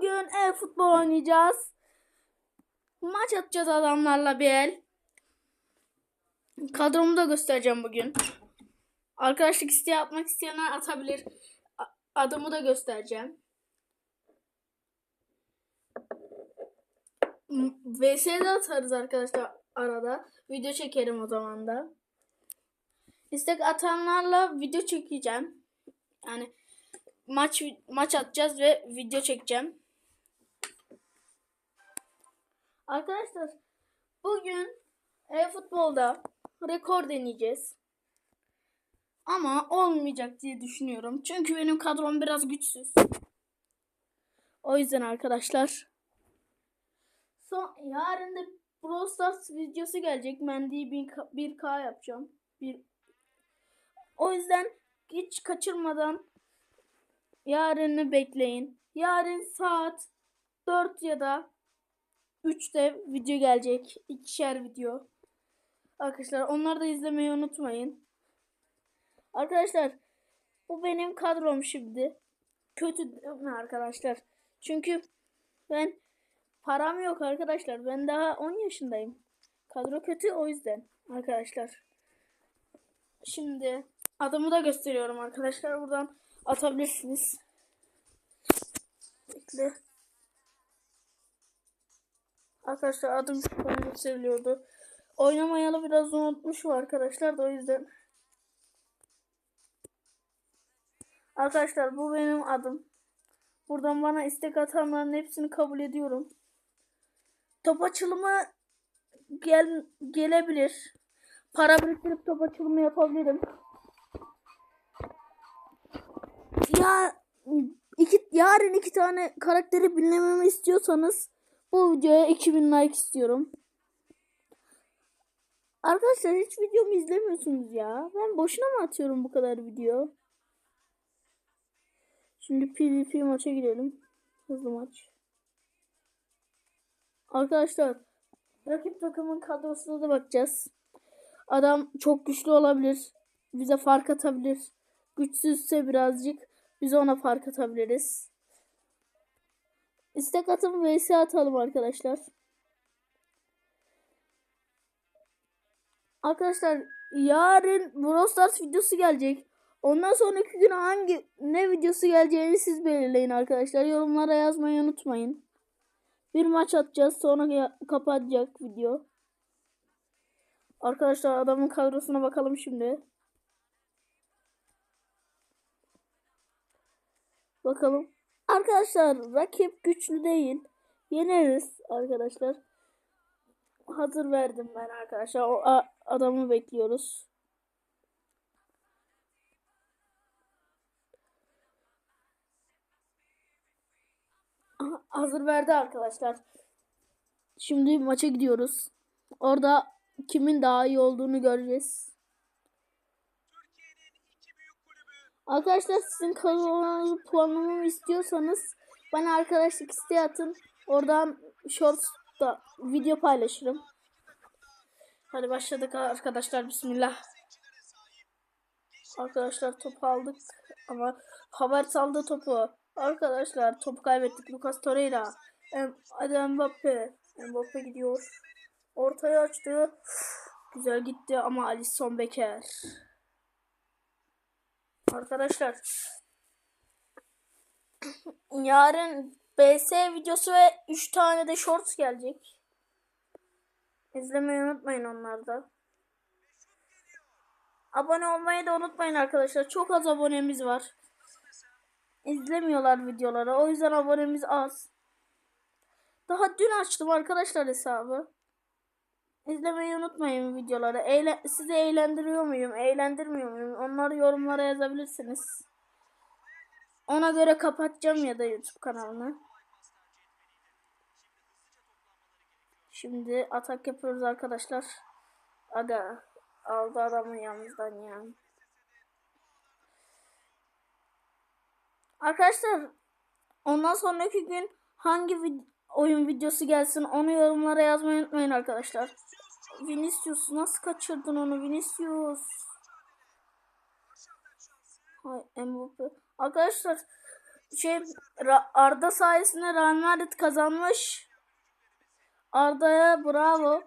Bugün e-futbol oynayacağız. Maç atacağız adamlarla bir el. Kadromu da göstereceğim bugün. Arkadaşlık isteği atmak isteyenler atabilir. Adımı da göstereceğim. VS'de atarız arkadaşlar arada. Video çekerim o zaman da. İstek atanlarla video çekeceğim. Yani maç maç atacağız ve video çekeceğim. Arkadaşlar bugün e-futbolda rekor deneyeceğiz. Ama olmayacak diye düşünüyorum. Çünkü benim kadrom biraz güçsüz. O yüzden arkadaşlar. Son, yarın da Brawl Stars videosu gelecek. Mendy'yi 1K yapacağım. Bir, o yüzden hiç kaçırmadan yarını bekleyin. Yarın saat 4 ya da 3'te video gelecek. İkişer video. Arkadaşlar onları da izlemeyi unutmayın. Arkadaşlar bu benim kadrom şimdi. Kötü değil mi arkadaşlar? Çünkü ben param yok arkadaşlar. Ben daha 10 yaşındayım. Kadro kötü o yüzden arkadaşlar. Şimdi adımı da gösteriyorum arkadaşlar. Buradan atabilirsiniz. Bekle. Arkadaşlar adım şuradan gösteriliyordu. Oynamayalı biraz unutmuşum arkadaşlar da o yüzden. Arkadaşlar bu benim adım. Buradan bana istek atanların hepsini kabul ediyorum. Top açılımı gel gelebilir. Para biriktirip top açılımı yapabilirim. Ya iki, yarın iki tane karakteri bilmemi istiyorsanız bu videoya 2000 like istiyorum. Arkadaşlar hiç videomu izlemiyorsunuz ya. Ben boşuna mı atıyorum bu kadar video? Şimdi PvP maça girelim. Hızlı maç. Arkadaşlar rakip takımın kadrosuna da bakacağız. Adam çok güçlü olabilir. Bize fark atabilir. Güçsüzse birazcık biz ona fark atabiliriz. İstek atın vs atalım arkadaşlar. Arkadaşlar yarın Brawl Stars videosu gelecek. Ondan sonraki gün hangi ne videosu geleceğini siz belirleyin arkadaşlar. Yorumlara yazmayı unutmayın. Bir maç atacağız sonra kapatacak video. Arkadaşlar adamın kadrosuna bakalım şimdi. Bakalım. Arkadaşlar rakip güçlü değil. Yeneriz arkadaşlar. Hazır verdim ben arkadaşlar. O adamı bekliyoruz. Hazır verdi arkadaşlar. Şimdi maça gidiyoruz. Orada kimin daha iyi olduğunu göreceğiz. Arkadaşlar sizin kanalıma puanlamamı istiyorsanız bana arkadaşlık isteği atın. Oradan shorts'ta video paylaşırım. Hadi başladık arkadaşlar. Bismillah. Arkadaşlar topu aldık ama haber saldı topu. Arkadaşlar topu kaybettik. Lucas Torreira. Hadi Mbappe. Mbappe gidiyor. Ortaya açtı. Güzel gitti ama Alisson Becker. Arkadaşlar yarın BS videosu ve 3 tane de shorts gelecek. İzlemeyi unutmayın onlarda. Abone olmayı da unutmayın arkadaşlar. Çok az abonemiz var. İzlemiyorlar videoları. O yüzden abonemiz az. Daha dün açtım arkadaşlar hesabı. İzlemeyi unutmayın videoları. Eğlen sizi eğlendiriyor muyum? Eğlendirmiyor muyum? Onları yorumlara yazabilirsiniz. Ona göre kapatacağım ya da YouTube kanalını. Şimdi atak yapıyoruz arkadaşlar. Aga aldı adamı yalnızdan ya. Arkadaşlar ondan sonraki gün hangi vid oyun videosu gelsin onu yorumlara yazmayı unutmayın arkadaşlar. Vinicius nasıl kaçırdın onu Vinicius? Hay Mbappe. Arkadaşlar şey Arda sayesinde Real Madrid kazanmış. Arda'ya bravo.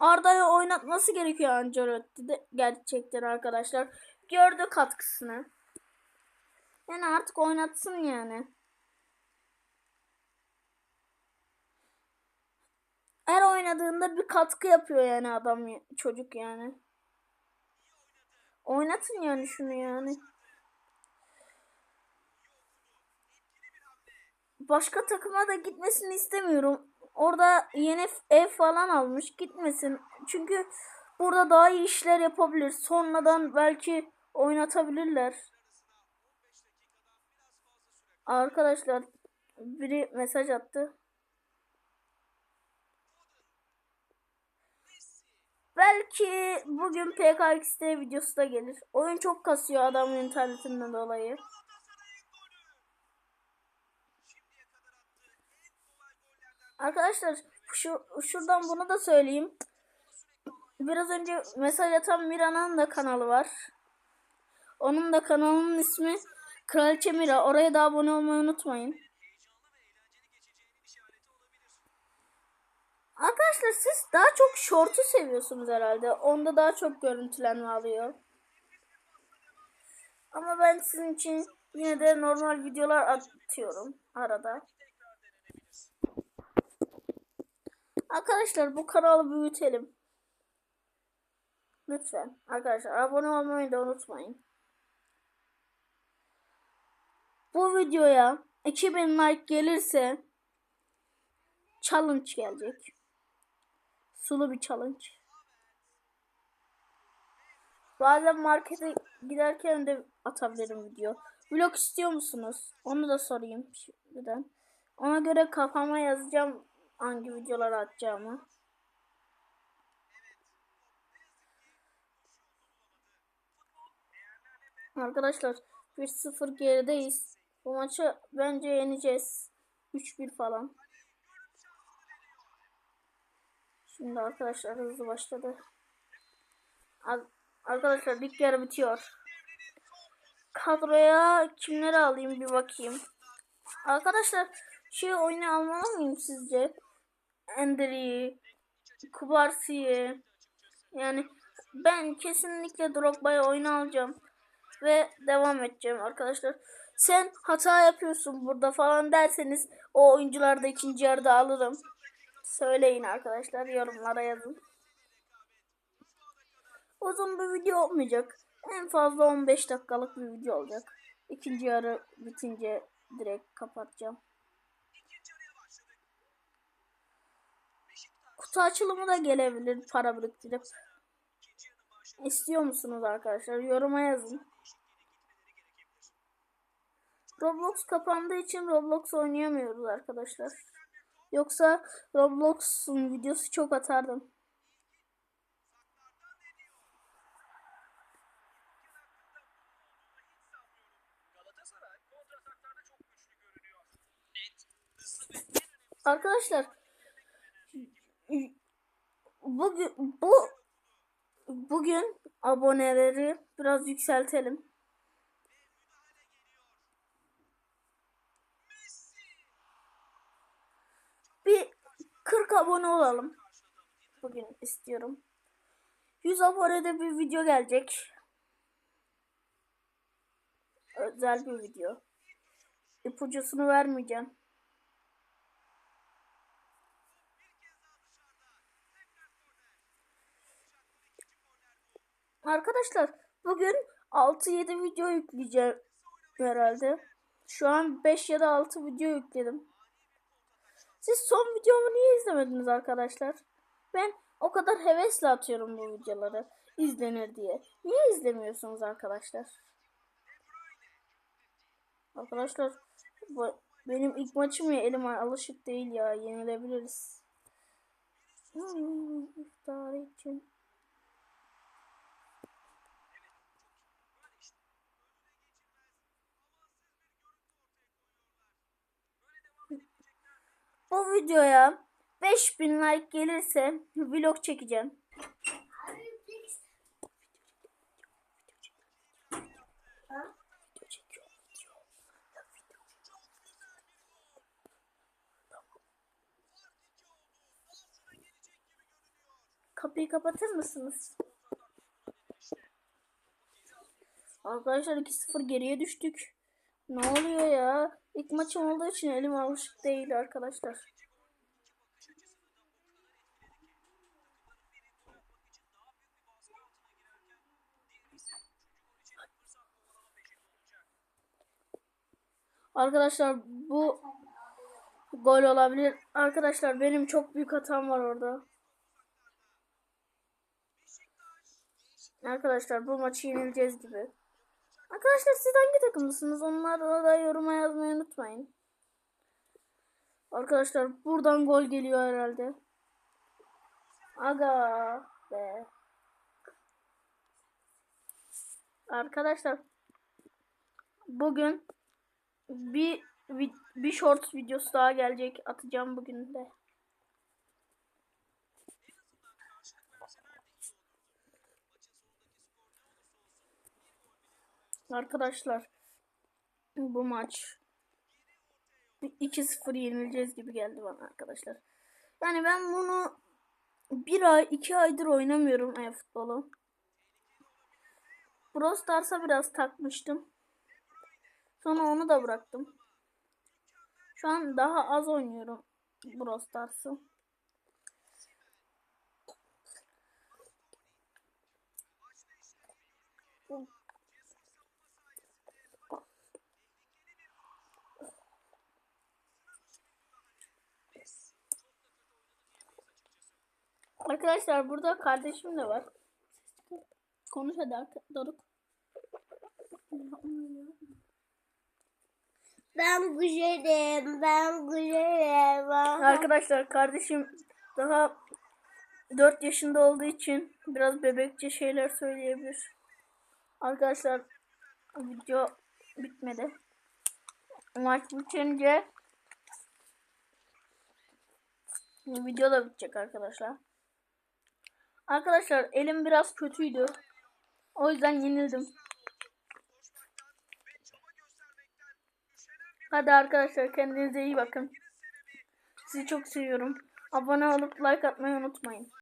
Arda'yı oynatması gerekiyor Ancelotti de gerçekten arkadaşlar. Gördü katkısını. Yani artık oynatsın yani. Her oynadığında bir katkı yapıyor yani adam çocuk yani. Oynatın yani şunu yani. Başka takıma da gitmesini istemiyorum. Orada yeni ev falan almış gitmesin. Çünkü burada daha iyi işler yapabilir. Sonradan belki oynatabilirler. Arkadaşlar biri mesaj attı. Belki bugün PKXD videosu da gelir. Oyun çok kasıyor adamın internetinden dolayı. Arkadaşlar şu şuradan bunu da söyleyeyim. Biraz önce mesaj atan Mira'nın da kanalı var. Onun da kanalının ismi Kraliçe Mira. Oraya da abone olmayı unutmayın. Arkadaşlar siz daha çok short'u seviyorsunuz herhalde. Onda daha çok görüntülenme alıyor. Ama ben sizin için yine de normal videolar atıyorum arada. Arkadaşlar bu kanalı büyütelim. Lütfen. Arkadaşlar abone olmayı da unutmayın. Bu videoya 2000 like gelirse challenge gelecek. Sulu bir challenge. Bazen markete giderken de atabilirim video. Vlog istiyor musunuz? Onu da sorayım şimdiden. Ona göre kafama yazacağım hangi videoları atacağımı. Arkadaşlar 1-0 gerideyiz. Bu maçı bence yeneceğiz. 3-1 falan. Şimdi arkadaşlar hızlı başladı. Ar- Arkadaşlar lig yarı bitiyor. Kadroya kimleri alayım bir bakayım. Arkadaşlar şey oyunu almalı mıyım sizce? Ender'i, Kubarsi'yi. Yani ben kesinlikle Drogba'ya oyunu alacağım. Ve devam edeceğim arkadaşlar. Sen hata yapıyorsun burada falan derseniz o oyuncuları da ikinci yarıda alırım. Söyleyin arkadaşlar yorumlara yazın. Uzun bir video olmayacak. En fazla 15 dakikalık bir video olacak. İkinci yarı bitince direkt kapatacağım. Kutu açılımı da gelebilir para biriktirip. İstiyor musunuz arkadaşlar? Yoruma yazın. Roblox kapandığı için Roblox oynayamıyoruz arkadaşlar. Yoksa Roblox'un videosu çok atardım. Arkadaşlar bugün bu bugün aboneleri biraz yükseltelim. Bir 40 abone olalım. Bugün istiyorum. 100 abonede bir video gelecek. Özel bir video. İpucusunu vermeyeceğim. Arkadaşlar bugün 6-7 video yükleyeceğim herhalde. Şu an 5 ya da 6 video yükledim. Siz son videomu niye izlemediniz arkadaşlar? Ben o kadar hevesle atıyorum bu videoları izlenir diye. Niye izlemiyorsunuz arkadaşlar? Arkadaşlar bu, benim ilk maçım ya elim alışık değil ya yenilebiliriz. Hmm, iftar için. bu videoya 5000 like gelirse vlog çekeceğim. Kapıyı kapatır mısınız? Arkadaşlar 2-0 geriye düştük. Ne oluyor ya? İlk maçım olduğu için elim alışık değil arkadaşlar. Arkadaşlar bu gol olabilir. Arkadaşlar benim çok büyük hatam var orada. Arkadaşlar bu maçı yenileceğiz gibi. Arkadaşlar siz hangi takımlısınız? Onları da yoruma yazmayı unutmayın. Arkadaşlar buradan gol geliyor herhalde. Aga be. Arkadaşlar bugün bir bir short videosu daha gelecek. Atacağım bugün de. Arkadaşlar bu maç 2-0 yenileceğiz gibi geldi bana arkadaşlar. Yani ben bunu bir ay iki aydır oynamıyorum e-futbolu. Brawl Stars'a biraz takmıştım. Sonra onu da bıraktım. Şu an daha az oynuyorum Brawl Stars'ı. Arkadaşlar burada kardeşim de var. Konuş hadi Doruk. Ben güzelim, ben güzelim. Arkadaşlar kardeşim daha 4 yaşında olduğu için biraz bebekçe şeyler söyleyebilir. Arkadaşlar video bitmedi. Maç bitince video da bitecek arkadaşlar. Arkadaşlar elim biraz kötüydü. O yüzden yenildim. Hadi arkadaşlar kendinize iyi bakın. Sizi çok seviyorum. Abone olup like atmayı unutmayın.